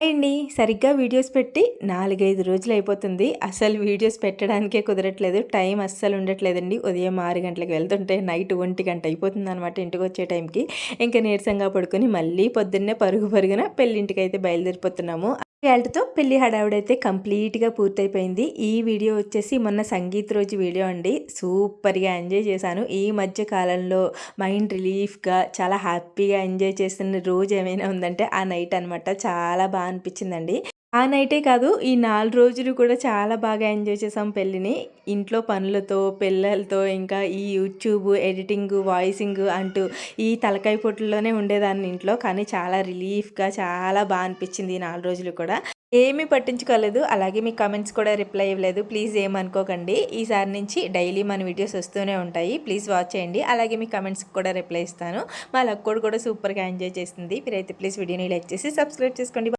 అండి. సరిగ్గా వీడియోస్ పెట్టి నాలుగైదు రోజులు అయిపోతుంది. అసలు వీడియోస్ పెట్టడానికే కుదరట్లేదు. టైం అస్సలు ఉండట్లేదండి. ఉదయం ఆరు గంటలకు వెళ్తుంటే నైట్ ఒంటి గంట అయిపోతుంది అనమాట ఇంటికి వచ్చే టైంకి. ఇంకా నీరసంగా పడుకొని మళ్ళీ పొద్దున్నే పరుగు పరుగున పెళ్ళింటికి అయితే బయలుదేరిపోతున్నాము. వాళ్ళతో పెళ్ళి హడావుడైతే కంప్లీట్గా పూర్తయిపోయింది. ఈ వీడియో వచ్చేసి మొన్న సంగీత్ రోజు వీడియో అండి. సూపర్గా ఎంజాయ్ చేశాను. ఈ మధ్య కాలంలో మైండ్ రిలీఫ్గా చాలా హ్యాపీగా ఎంజాయ్ చేస్తున్న రోజు ఏమైనా ఉందంటే ఆ నైట్ అనమాట చాలా బాగా అనిపించిందండి. ఆ నైటే కాదు ఈ నాలుగు రోజులు కూడా చాలా బాగా ఎంజాయ్ చేసాం పెళ్ళిని. ఇంట్లో పనులతో పిల్లలతో ఇంకా ఈ యూట్యూబ్ ఎడిటింగ్ వాయిసింగ్ అంటూ ఈ తలకాయ పొట్టుల్లోనే ఉండేదాన్ని ఇంట్లో. కానీ చాలా రిలీఫ్గా చాలా బాగా అనిపించింది ఈ నాలుగు రోజులు కూడా. ఏమీ పట్టించుకోలేదు. అలాగే మీ కమెంట్స్ కూడా రిప్లై ఇవ్వలేదు. ప్లీజ్ ఏమనుకోకండి. ఈసారి నుంచి డైలీ మన వీడియోస్ వస్తూనే ఉంటాయి. ప్లీజ్ వాచ్ చేయండి. అలాగే మీ కమెంట్స్కి కూడా రిప్లై ఇస్తాను. మా లక్కోడు కూడా సూపర్గా ఎంజాయ్ చేస్తుంది మీరైతే ప్లీజ్ వీడియోని లైక్ చేసి సబ్స్క్రైబ్ చేసుకోండి.